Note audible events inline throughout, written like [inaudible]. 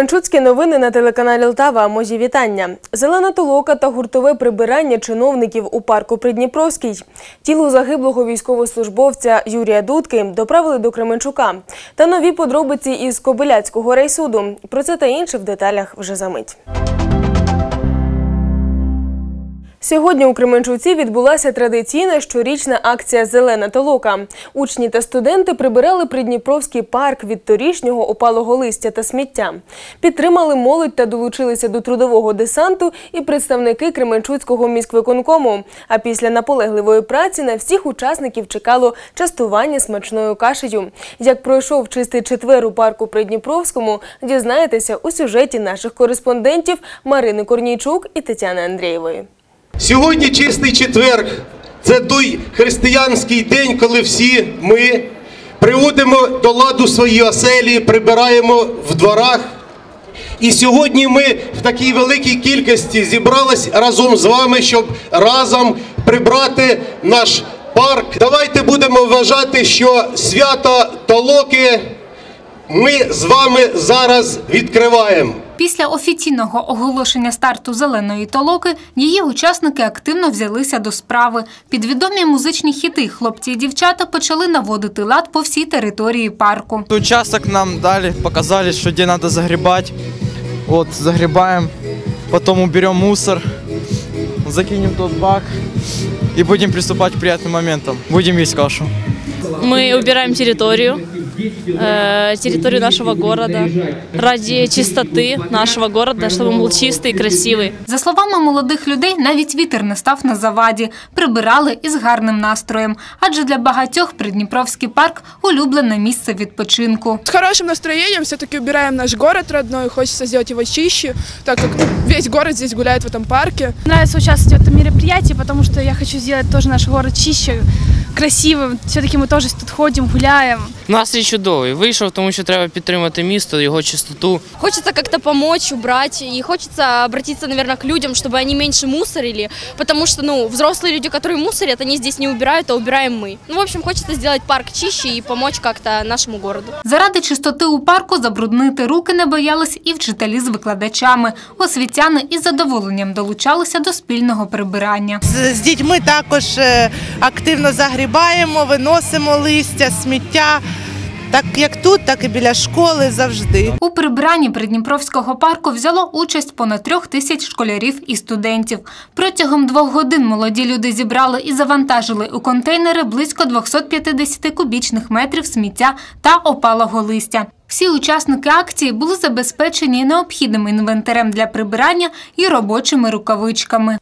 Кременчуцькі новини на телеканалі Лтава. Мої вітання. Зелена толока та гуртове прибирання чиновників у парку Придніпровський. Тіло загиблого військовослужбовця Юрія Дудки доправили до Кременчука. Та нові подробиці із Кобиляцького райсуду. Про це та інше в деталях вже за мить. Сьогодні у Кременчуці відбулася традиційна щорічна акція Зелена толока. Учні та студенти прибирали Придніпровський парк від торішнього опалого листя та сміття. Підтримали молодь та долучилися до трудового десанту і представники Кременчуцького міськвиконкому. А після наполегливої праці на всіх учасників чекало частування смачною кашею. Як пройшов чистий четвер у парку Придніпровському, дізнаєтеся у сюжеті наших кореспондентів Марини Корнійчук і Тетяни Андрієвої. Сьогодні чистий четверг. Це той християнський день, коли всі ми приводимо до ладу свої оселі, прибираємо в дворах. І сьогодні ми в такій великій кількості зібрались разом з вами, щоб разом прибрати наш парк. Давайте будемо вважати, що свято Толоки ми з вами зараз відкриваємо. Після офіційного оголошення старту зеленої толоки її учасники активно взялися до справи. Під відомі музичні хіти хлопці і дівчата почали наводити лад по всій території парку. Участок нам дали, показали, что где надо загребать. Вот, загребаем, потом уберем мусор, закинем тот бак и будем приступать к приятным моментам. Будем есть кашу. Мы убираем территорию, э, территорию нашего города ради чистоты нашего города, чтобы он был чистый и красивый. За словами молодих людей, навіть вітер не став на заваді. Прибирали із гарним настроєм, адже для багатьох Придніпровський парк улюблене місце відпочинку. С хорошим настроением все-таки убираем наш город родной, хочется сделать его чище, так как ну, весь город здесь гуляет в этом парке. нравится участвовать в этом мероприятии, потому что я хочу сделать тоже наш город чище, красивым. Все-таки мы тоже тут ходим, гуляем. Настрій чудовий. Вийшов, тому що треба підтримати місто, його чистоту. Хочется как-то помочь, убрать, и хочется обратиться, наверное, к людям, чтобы они меньше мусорили, потому что, ну, взрослые люди, которые мусорят, они здесь не убирают, а убираем мы. Ну, в общем, хочется сделать парк чище и помочь как-то нашему городу. Заради чистоти у парку забруднити руки не боялись і вчителі з викладачами. Освітяни із задоволенням долучалися до спільного прибирання. З, з дітьми також е, активно загрібаємо, виносимо листя, сміття. Так як тут, так і біля школи завжди. У прибиранні Придніпровського парку взяло участь понад трьох тисяч школярів і студентів. Протягом двох годин молоді люди зібрали і завантажили у контейнери близько 250 кубічних метрів сміття та опалого листя. Всі учасники акції були забезпечені необхідним інвентарем для прибирання і робочими рукавичками.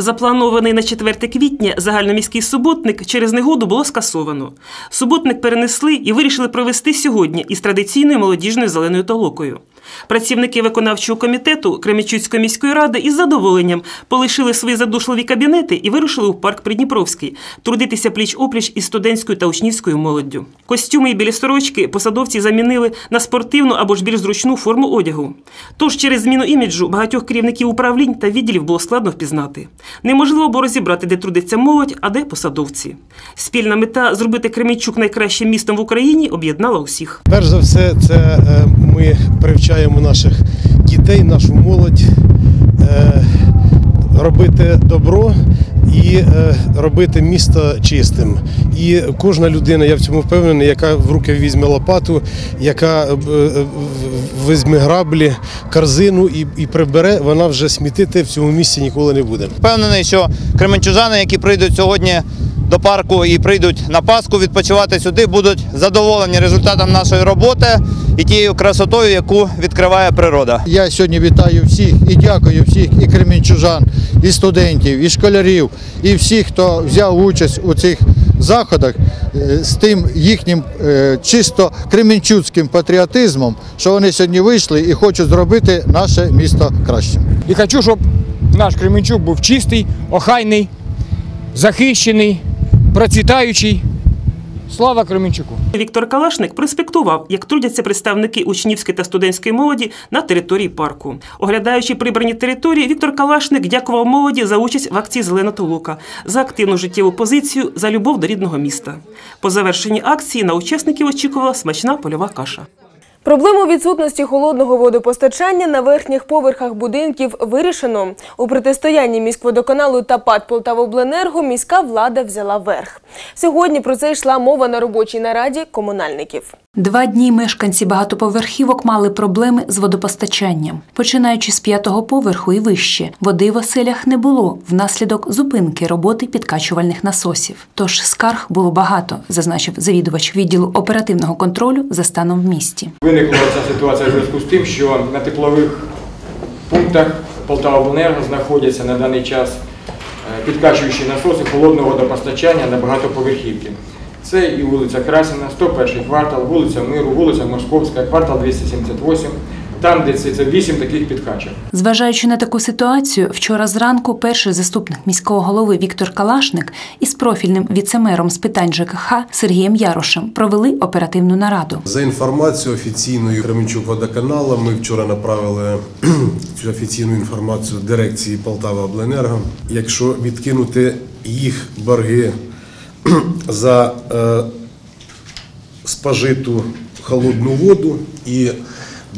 Запланований на 4 квітня загальноміський суботник через негоду було скасовано. Суботник перенесли і вирішили провести сьогодні із традиційною молодіжною зеленою толокою. Працівники виконавчого комітету Кременчуцької міської ради із задоволенням полишили свої задушливі кабінети і вирушили у парк Придніпровський трудитися пліч-опліч із студентською та учнівською молоддю. Костюми і білі сорочки посадовці замінили на спортивну або ж більш зручну форму одягу. Тож через зміну іміджу багатьох керівників управлінь та відділів було складно впізнати. Неможливо було розібрати, де трудиться молодь, а де посадовці. Спільна мета зробити Кременчук найкращим містом в Україні об'єднала усіх. Перш за все, це е, ми привчаємо наших дітей, нашу молодь е, робити добро і е, робити місто чистим. І кожна людина, я в цьому впевнений, яка в руки візьме лопату, яка е, візьме граблі, корзину і, і прибере, вона вже смітити в цьому місці ніколи не буде. Впевнений, що кременчужани, які прийдуть сьогодні до парку і прийдуть на Пасху відпочивати сюди, будуть задоволені результатом нашої роботи і тією красотою, яку відкриває природа. Я сьогодні вітаю всіх і дякую всіх і кремінчужан, і студентів, і школярів, і всіх, хто взяв участь у цих заходах е, з тим їхнім е, чисто кремінчуцьким патріотизмом, що вони сьогодні вийшли і хочуть зробити наше місто кращим. І хочу, щоб наш Кременчук був чистий, охайний, захищений, процвітаючий. Слава Кременчуку! Віктор Калашник проспектував, як трудяться представники учнівської та студентської молоді на території парку. Оглядаючи прибрані території, Віктор Калашник дякував молоді за участь в акції Зелена толока, за активну життєву позицію, за любов до рідного міста. По завершенні акції на учасників очікувала смачна польова каша. Проблему відсутності холодного водопостачання на верхніх поверхах будинків вирішено. У протистоянні міськводоканалу та ПАД «Полтавобленерго» міська влада взяла верх. Сьогодні про це йшла мова на робочій нараді комунальників. Два дні мешканці багатоповерхівок мали проблеми з водопостачанням. Починаючи з п'ятого поверху і вище, води в оселях не було внаслідок зупинки роботи підкачувальних насосів. Тож скарг було багато, зазначив завідувач відділу оперативного контролю за станом в місті. Виникла ця ситуація в зв'язку з тим, що на теплових пунктах Полтавобленерго знаходяться на даний час е, підкачуючі насоси холодного водопостачання на багатоповерхівки. Це і вулиця Красіна, 101 квартал, вулиця Миру, вулиця Московська, квартал 278, там, де це, це 8 таких підкачок. Зважаючи на таку ситуацію, вчора зранку перший заступник міського голови Віктор Калашник із профільним віцемером з питань ЖКХ Сергієм Ярошем провели оперативну нараду. За інформацією офіційною Кременчук водоканала, ми вчора направили цю [clears throat] офіційну інформацію дирекції Полтава Обленерго. Якщо відкинути їх борги [clears throat] за е, спожиту холодну воду і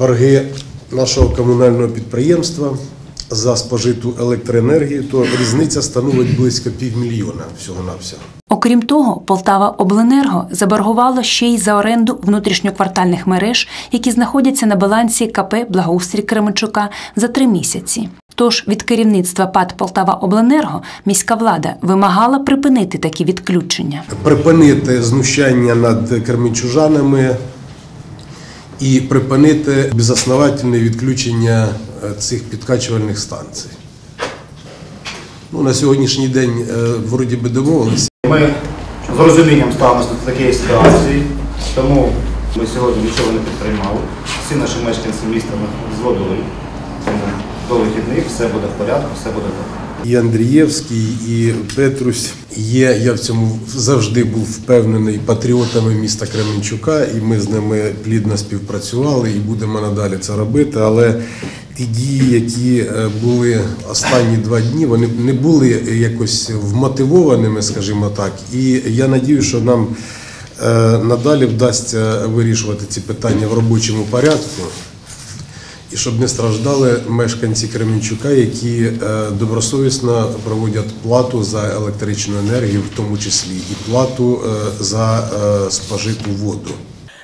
борги нашого комунального підприємства за спожиту електроенергію, то різниця становить близько півмільйона всього-навсього. Окрім того, Полтава Обленерго заборгувало ще й за оренду внутрішньоквартальних мереж, які знаходяться на балансі КП Благоустрій Кременчука за три місяці. Тож від керівництва ПАД Полтава Обленерго міська влада вимагала припинити такі відключення. припинити знущання над кермічужанами і припинити безосновательне відключення е, цих підкачувальних станцій. Ну, на сьогоднішній день е, вроді би домовилися. Ми з розумінням ставимося до такої ситуації, тому ми сьогодні нічого не підтримали. Всі наші мешканці міста ми згодили. Тому до вихідних все буде в порядку, все буде добре. І Андрієвський, і Петрусь є. Я в цьому завжди був впевнений патріотами міста Кременчука, і ми з ними плідно співпрацювали і будемо надалі це робити. Але ті дії, які е, були останні два дні, вони не були якось вмотивованими, скажімо так. І я надію, що нам е, надалі вдасться вирішувати ці питання в робочому порядку. І щоб не страждали мешканці Кременчука, які е, добросовісно проводять плату за електричну енергію, в тому числі і плату е, за е, спожиту воду.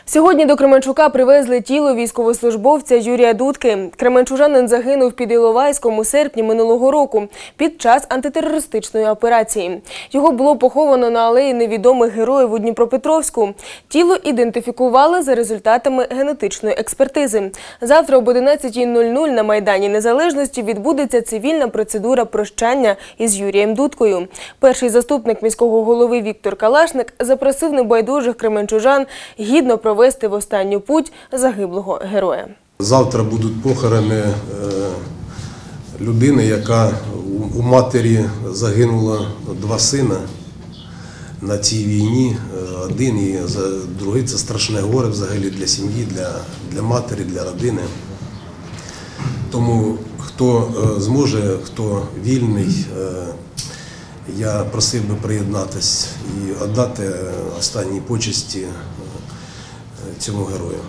Сьогодні до Кременчука привезли тіло військовослужбовця Юрія Дудки. Кременчужанин загинув під Іловайськом у серпні минулого року під час антитерористичної операції. Його було поховано на алеї невідомих героїв у Дніпропетровську. Тіло ідентифікували за результатами генетичної експертизи. Завтра об 11.00 на Майдані Незалежності відбудеться цивільна процедура прощання із Юрієм Дудкою. Перший заступник міського голови Віктор Калашник запросив небайдужих кременчужан гідно провести в останню путь загиблого героя. Завтра будуть похорони е, людини, яка у- матері загинула два сина на цій війні. Е, Один і другий це страшне горе взагалі для сім'ї, для, для матері, для родини. Тому хто е, зможе, хто вільний, я просив би приєднатись і віддати останні почесті цьому герою.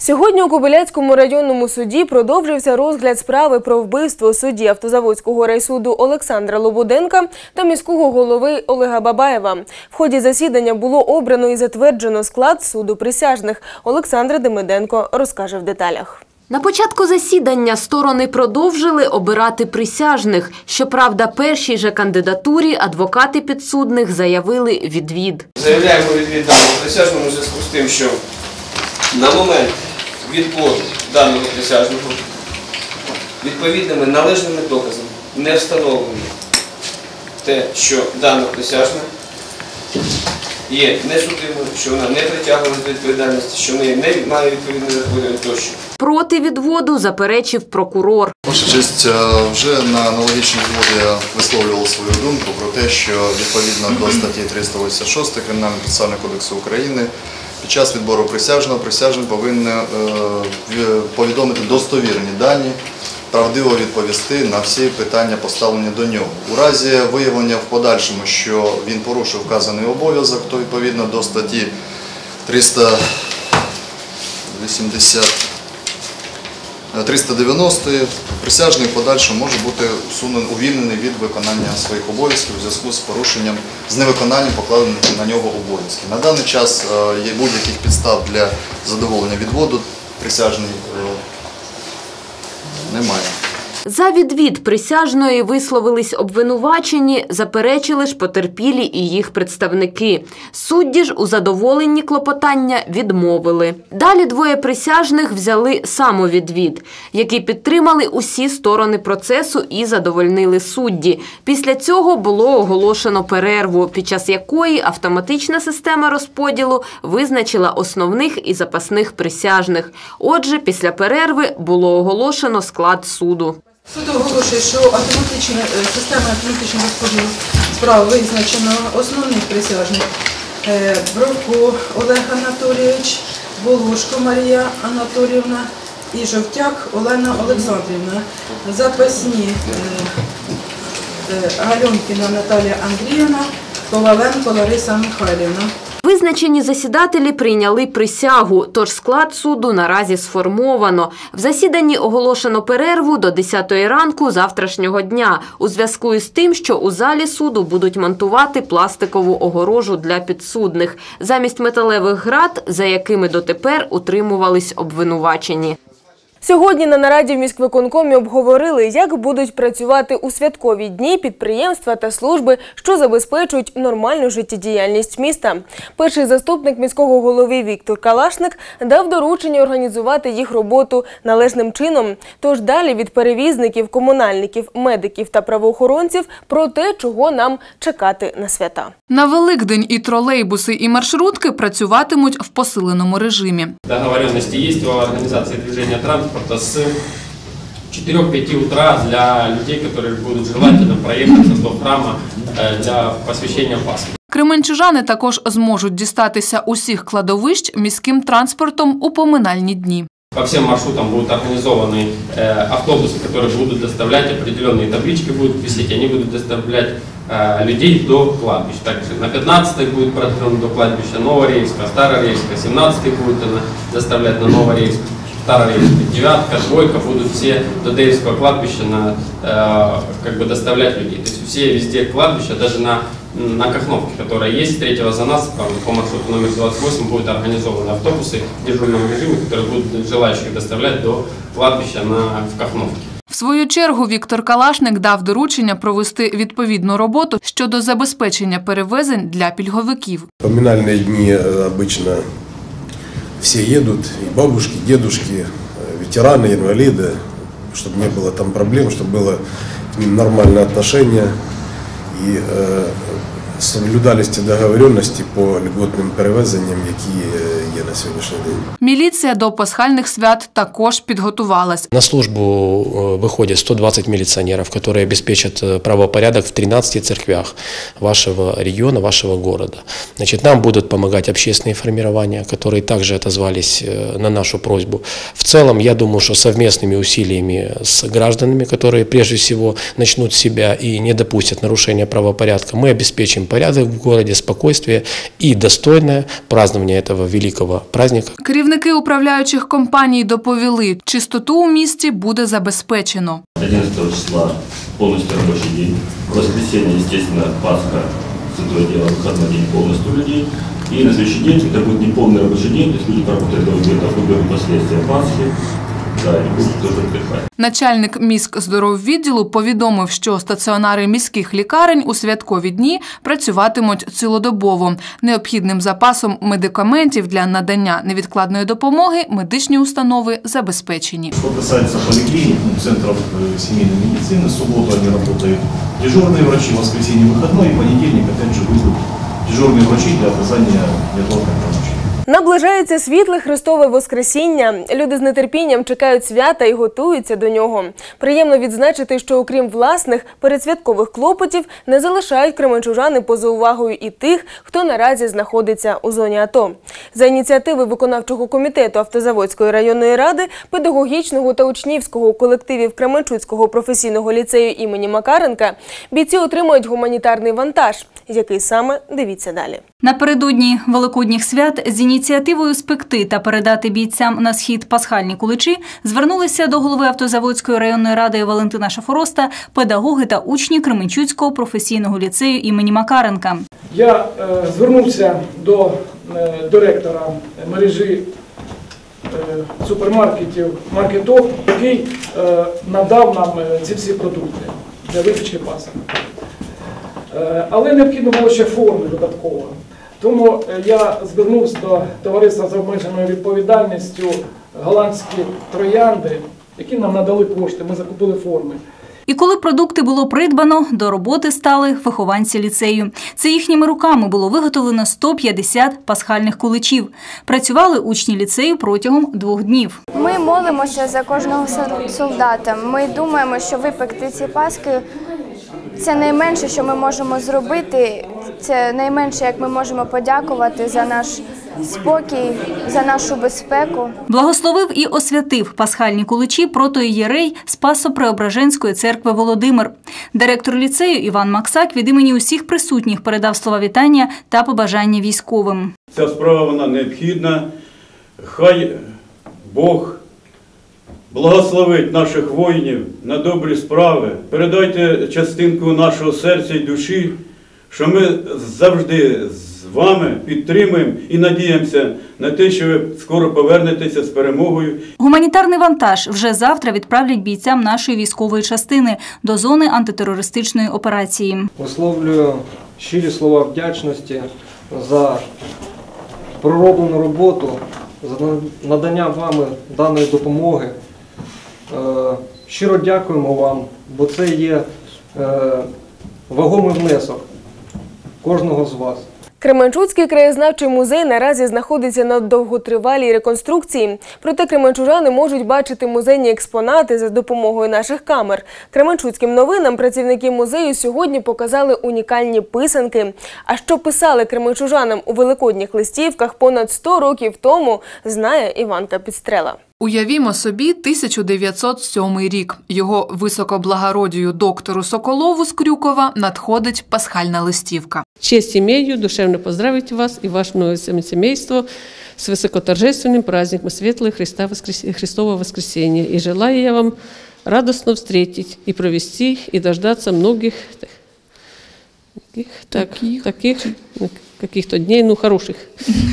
Сьогодні у Кобиляцькому районному суді продовжився розгляд справи про вбивство судді Автозаводського райсуду Олександра Лободенка та міського голови Олега Бабаєва. В ході засідання було обрано і затверджено склад суду присяжних. Олександр Демиденко розкаже в деталях. На початку засідання сторони продовжили обирати присяжних. Щоправда, першій же кандидатурі адвокати підсудних заявили відвід. Заявляємо відвід даного присяжному зв'язку з тим, що на момент відбору даного присяжного відповідними належними доказами не встановлено те, що дана присяжна є несудимою, що вона не притягнена до відповідальності, що в неї не має відповідної захворювання тощо. Проти відводу заперечив прокурор. Ваша честь, е, вже на аналогічній відводі я висловлював свою думку про те, що відповідно до статті 386 Кримінального процесуального кодексу України під час відбору присяжного присяжний повинен е, повідомити достовірні дані, правдиво відповісти на всі питання, поставлені до нього. У разі виявлення в подальшому, що він порушив вказаний обов'язок, то відповідно до статті 300 280 е, 390 присяжний в подальшому може бути усунений, увільнений від виконання своїх обов'язків у зв'язку з порушенням, з невиконанням покладених на нього обов'язків. На даний час е, є будь-яких підстав для задоволення відводу присяжний е, немає. За відвід присяжної висловились обвинувачені, заперечили ж потерпілі і їх представники. Судді ж у задоволенні клопотання відмовили. Далі двоє присяжних взяли самовідвід, який підтримали усі сторони процесу і задовольнили судді. Після цього було оголошено перерву, під час якої автоматична система розподілу визначила основних і запасних присяжних. Отже, після перерви було оголошено склад суду. Суд оголошує, що автоматична е, система автоматичного розподілу справ визначено основних присяжних Е, Бровко Олег Анатолійович, Волошко Марія Анатоліївна і Жовтяк Олена Олександрівна. Запасні е, е, Гальонкіна Наталія Андріївна, Коваленко Лариса Михайлівна. Визначені засідателі прийняли присягу, тож склад суду наразі сформовано. В засіданні оголошено перерву до 10 ранку завтрашнього дня у зв'язку із тим, що у залі суду будуть монтувати пластикову огорожу для підсудних замість металевих град, за якими дотепер утримувались обвинувачені. Сьогодні на нараді в міськвиконкомі обговорили, як будуть працювати у святкові дні підприємства та служби, що забезпечують нормальну життєдіяльність міста. Перший заступник міського голови Віктор Калашник дав доручення організувати їх роботу належним чином. Тож далі від перевізників, комунальників, медиків та правоохоронців про те, чого нам чекати на свята. На Великдень і тролейбуси, і маршрутки працюватимуть в посиленому режимі. Договоренности есть у организации движения транспорта с 4-5 утра для людей, которые будут желательно проехаться до храма э, для посвящения Пасхи. Кременчужани також зможуть дістатися усіх кладовищ міським транспортом у поминальні дні. По всем маршрутам будут организованы э, автобусы, которые будут доставлять определенные таблички, будут висеть, они будут доставлять э, людей до кладбищ. Также на 15 будет продлен до кладбища Новорейска, Старорейска, 17 будет она доставлять на Новорейск, Старорейск, девятка, двойка будут все до Деевского кладбища на, э, как бы доставлять людей. То есть все везде кладбища, даже на на Кахновке, которая есть, третьего за нас, по, по маршруту номер 28 будут организованы автобусы в дежурном режиме, которые будут желающих доставлять до кладбища на, в Кахновке. В свою чергу Віктор Калашник дав доручення провести відповідну роботу щодо забезпечення перевезень для пільговиків. Поминальные дни э, обычно все едут, и бабушки, дедушки, э, ветераны, инвалиды, чтобы не было там проблем, чтобы было к ним нормальное отношение и э, соблюдались ті договоренности по льготним перевезенням, які е, є на сьогоднішній день. Міліція до пасхальних свят також підготувалась. На службу э, выходит 120 милиционеров, которые обеспечат э, правопорядок в 13 церквях вашего региона, вашего города. Значит, нам будут помогать общественные формирования, которые также отозвались э, на нашу просьбу. В целом, я думаю, что совместными усилиями с гражданами, которые прежде всего начнут с себя и не допустят нарушения правопорядка, мы обеспечим порядок в городе, спокойствие и достойное празднование этого великого праздника. Керівники управляючих компаній доповіли, чистоту у місті буде забезпечено. 11 числа полностью рабочий день. В воскресенье, естественно, Пасха, Святое Дело, выходной день полностью людей. И на следующий день, это будет неполный рабочий день, то есть люди поработают где-то уберут последствия Пасхи, да, и будут тоже отдыхать. Начальник міськздороввідділу повідомив, що стаціонари міських лікарень у святкові дні працюватимуть цілодобово. Необхідним запасом медикаментів для надання невідкладної допомоги медичні установи забезпечені. Что касается поликлиник, ну, центров э, семейной медицины, в субботу они работают дежурные врачи, в воскресенье выходной, и понедельник опять же выйдут дежурные врачи для оказания неотложной помощи. Наближається світле Христове Воскресіння. Люди з нетерпінням чекають свята і готуються до нього. Приємно відзначити, що окрім власних передсвяткових клопотів не залишають кременчужани поза увагою і тих, хто наразі знаходиться у зоні АТО. За ініціативи виконавчого комітету Автозаводської районної ради, педагогічного та учнівського колективів Кременчуцького професійного ліцею імені Макаренка бійці отримують гуманітарний вантаж. Який саме дивіться далі. Напередодні великодніх свят з ініціативою спекти та передати бійцям на схід пасхальні куличі звернулися до голови автозаводської районної ради Валентина Шафороста педагоги та учні Кременчуцького професійного ліцею імені Макаренка. Я е, звернувся до е, директора мережі е, супермаркетів Маркетоп, який надав нам ці всі продукти для випічки пасок. Але необхідно було ще форми додатково. Тому е, я звернувся до товариства з обмеженою відповідальністю голландські троянди, які нам надали кошти. Ми закупили форми. І коли продукти було придбано, до роботи стали вихованці ліцею. Це їхніми руками було виготовлено 150 пасхальних куличів. Працювали учні ліцею протягом двох днів. Ми молимося за кожного солдата. Ми думаємо, що випекти ці паски це найменше, що ми можемо зробити. Це найменше, як ми можемо подякувати за наш спокій, за нашу безпеку. Благословив і освятив пасхальні куличі протоієрей Спасо-Преображенської церкви Володимир. Директор ліцею Іван Максак від імені усіх присутніх передав слова вітання та побажання військовим. Ця справа вона необхідна. Хай Бог благословить наших воїнів на добрі справи. Передайте частинку нашого серця і душі, що ми завжди з вами підтримуємо і надіємося на те, що ви скоро повернетеся з перемогою Гуманітарний вантаж вже завтра відправлять бійцям нашої військової частини до зони антитерористичної операції. Висловлюю щирі слова вдячності за пророблену роботу, за надання вами даної допомоги. Е, Щиро дякуємо вам, бо це є е, вагомий внесок кожного з вас. Кременчуцький краєзнавчий музей наразі знаходиться на довготривалій реконструкції. Проте кременчужани можуть бачити музейні експонати за допомогою наших камер. Кременчуцьким новинам працівники музею сьогодні показали унікальні писанки. А що писали кременчужанам у великодніх листівках понад 100 років тому, знає Іванка Підстрела. Уявімо собі 1907 рік. Його високоблагородію доктору Соколову з Крюкова надходить пасхальна листівка. Честь имею душевно поздравить вас и ваше новое семейство с высокоторжественным праздником Светлого Христа воскрес... Христового воскресения. И желаю я вам радостно встретить и провести, и дождаться многих таких, так, таких, каких-то дней, ну, хороших,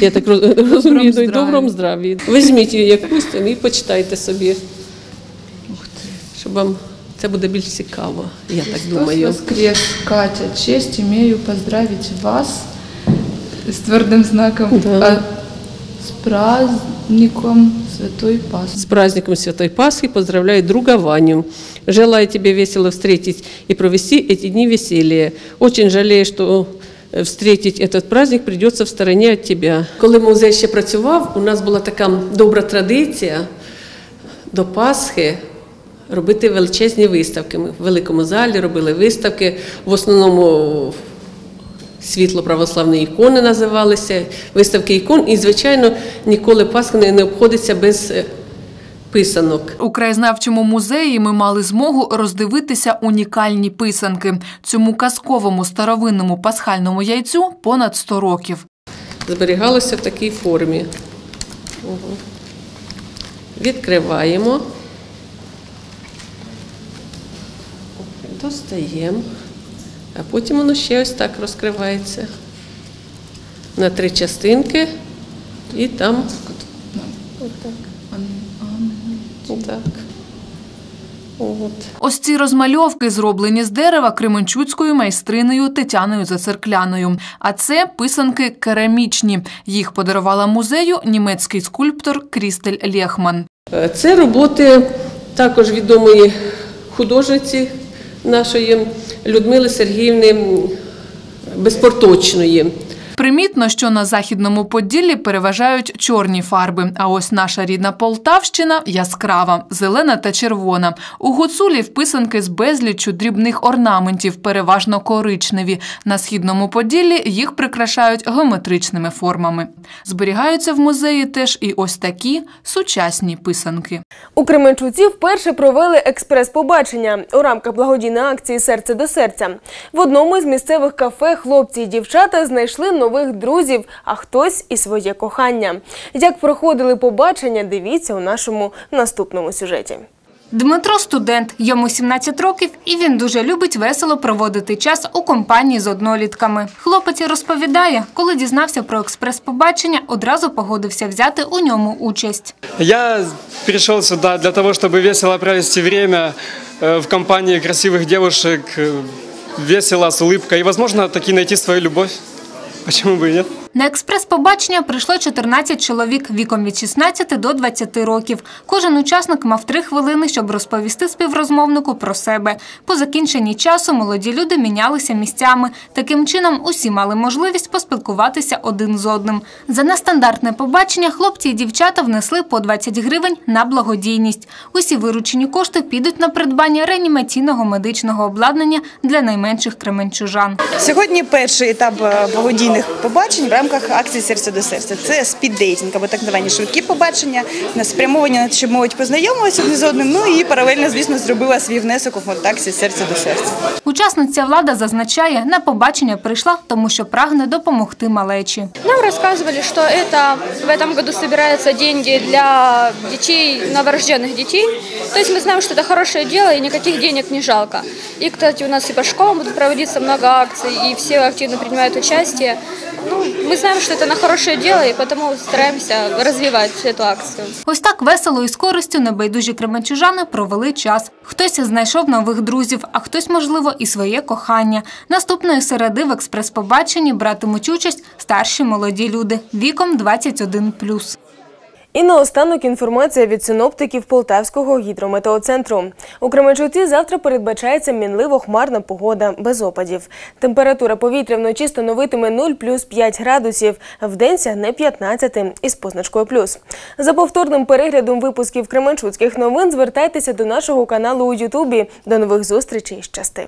я так роз- розумію, ну, і доброму здраві. Візьміть її якусь там і почитайте собі, щоб вам це буде більш цікаво, я так Христос думаю. воскрес, Катя, честь имею поздравить вас с твердым знаком, а с праздником Святой Пасхи. С праздником Святой Пасхи поздравляю друга Ваню. Желаю тебе весело встретить и провести эти дни веселья. Очень жалею, что э, встретить этот праздник придется в стороне от тебя. Коли музей ще працював, у нас була така добра традиція до Пасхи робити величезні виставки. Ми в великому залі робили виставки, в основному світло православної ікони називалися, виставки ікон. І, звичайно, ніколи Пасха не не обходиться без е, писанок. У краєзнавчому музеї ми мали змогу роздивитися унікальні писанки. Цьому казковому старовинному пасхальному яйцю понад 100 років. Зберігалося в такій формі. Відкриваємо. Достаємо. А потім воно ще ось так розкривається. На три частинки. І там. Отак. Отак. Ось ці розмальовки зроблені з дерева кременчуцькою майстриною Тетяною Зацеркляною. А це писанки керамічні. Їх подарувала музею німецький скульптор Крістель Лєхман. Е, Це роботи також відомої художниці нашої Людмили Сергіївни Безпорточної. Примітно, що на західному Поділлі переважають чорні фарби. А ось наша рідна Полтавщина яскрава, зелена та червона. У гуцулі вписанки з безліччю дрібних орнаментів, переважно коричневі. На східному Поділлі їх прикрашають геометричними формами. Зберігаються в музеї теж і ось такі сучасні писанки. У Кременчуці вперше провели експрес-побачення у рамках благодійної акції Серце до серця. В одному із місцевих кафе хлопці і дівчата знайшли нових друзів, а хтось і своє кохання. Як проходили побачення, дивіться у нашому наступному сюжеті. Дмитро студент, йому 17 років, і він дуже любить весело проводити час у компанії з однолітками. Хлопець розповідає, коли дізнався про експрес-побачення, одразу погодився взяти у ньому участь. Я пришел сюда для того, чтобы весело провести время э, в компании красивых девушек, э, весело, с улыбкой и, возможно, таки найти свою любовь. Почему бы и нет? На експрес-побачення прийшло 14 чоловік віком від 16 до 20 років. Кожен учасник мав три хвилини, щоб розповісти співрозмовнику про себе. По закінченні часу молоді люди мінялися місцями. Таким чином, усі мали можливість поспілкуватися один з одним. За нестандартне побачення хлопці і дівчата внесли по 20 гривень на благодійність. Усі виручені кошти підуть на придбання реанімаційного медичного обладнання для найменших кременчужан. Сьогодні перший етап е, благодійних побачень рамках акції серця до серця. Це спіддейтинг, або так звані швидкі побачення, на спрямовані на те, щоб молодь познайомилася одне з одним. Ну і паралельно, звісно, зробила свій внесок у фонд акції серця до серця. Учасниця влада зазначає, на побачення прийшла, тому що прагне допомогти малечі. Нам рассказывали, что это в этом году собираются деньги для детей, новорожденных детей. То есть мы знаем, что это хорошее дело и никаких денег не жалко. И, кстати, у нас и по школам будут проводиться много акций, и все активно принимают участие. Ну, мы знаем, что это на хорошее дело, и потому стараемся развивать эту акцию. Ось так весело і з користю небайдужі кременчужани провели час. Хтось знайшов нових друзів, а хтось, можливо, і своє кохання. Наступної середи в експрес-побаченні братимуть участь старші молоді люди віком 21+. І наостанок інформація від синоптиків Полтавського гідрометеоцентру. У Кременчуці завтра передбачається мінливо хмарна погода без опадів. Температура повітря вночі становитиме 0 плюс 5 градусів, вдень сягне 15 із позначкою плюс. За повторним переглядом випусків Кременчуцьких новин звертайтеся до нашого каналу у Ютубі. До нових зустрічей. Щасти!